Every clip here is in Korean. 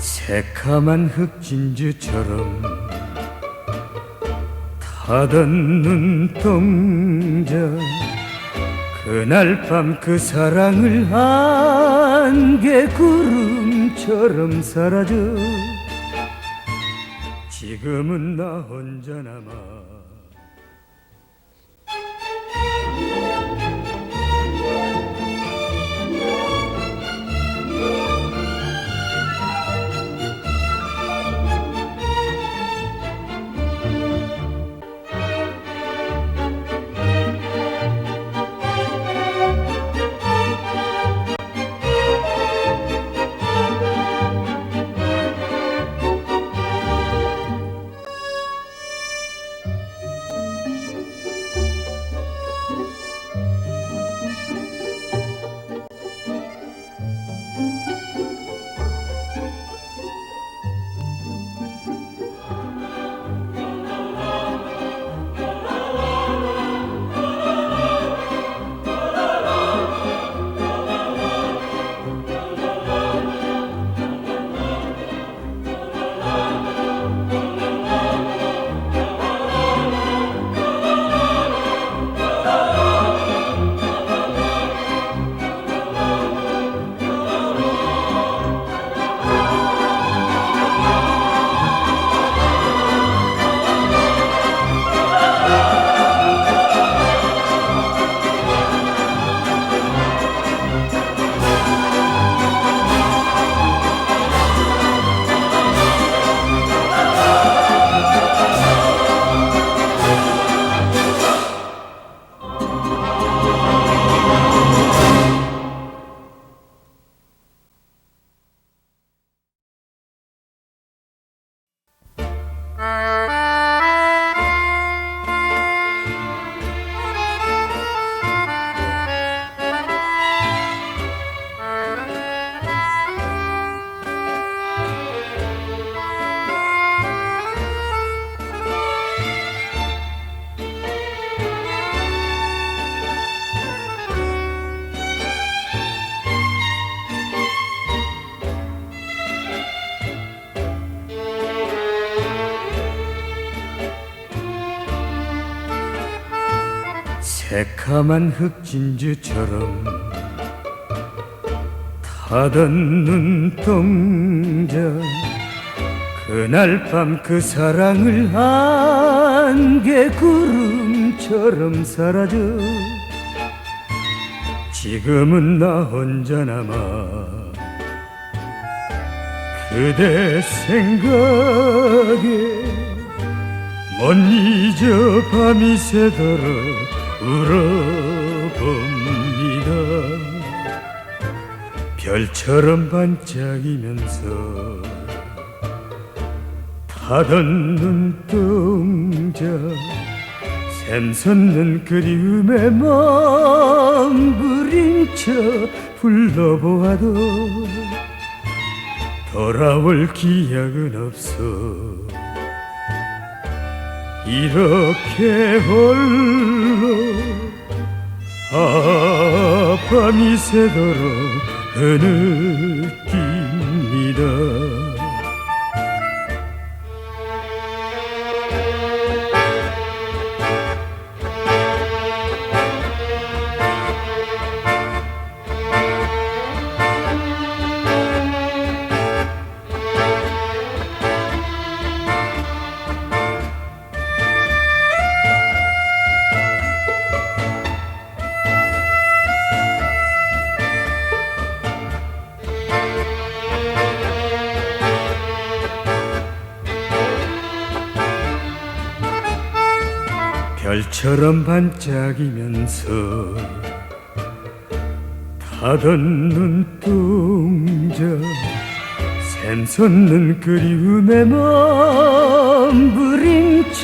새카만 흑진주처럼 타던 눈동자 그날 밤 그 사랑을 안개 구름처럼 사라져. 지금은 나 혼자 남아 새카만 흑진주처럼 타던 눈동자 그날 밤 그 사랑을 안개 구름처럼 사라져 지금은 나 혼자 남아 그대 생각에 못 잊어 밤이 새도록 울어봅니다. 별처럼 반짝이면서 타던 눈동자 샘솟는 그리움에 멍부림쳐 불러보아도 돌아올 기약은 없어 이렇게 홀로 아 밤이 새도록 흐느낍니다 별처럼 반짝이면서 타던 눈동자 샘솟는 그리움에 몸부림쳐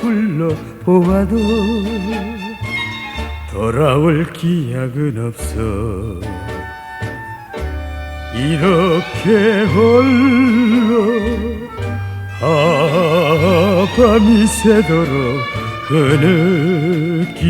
불러보아도 돌아올 기약은 없어. 이렇게 홀로 아 밤이 새도록 흐느낍니다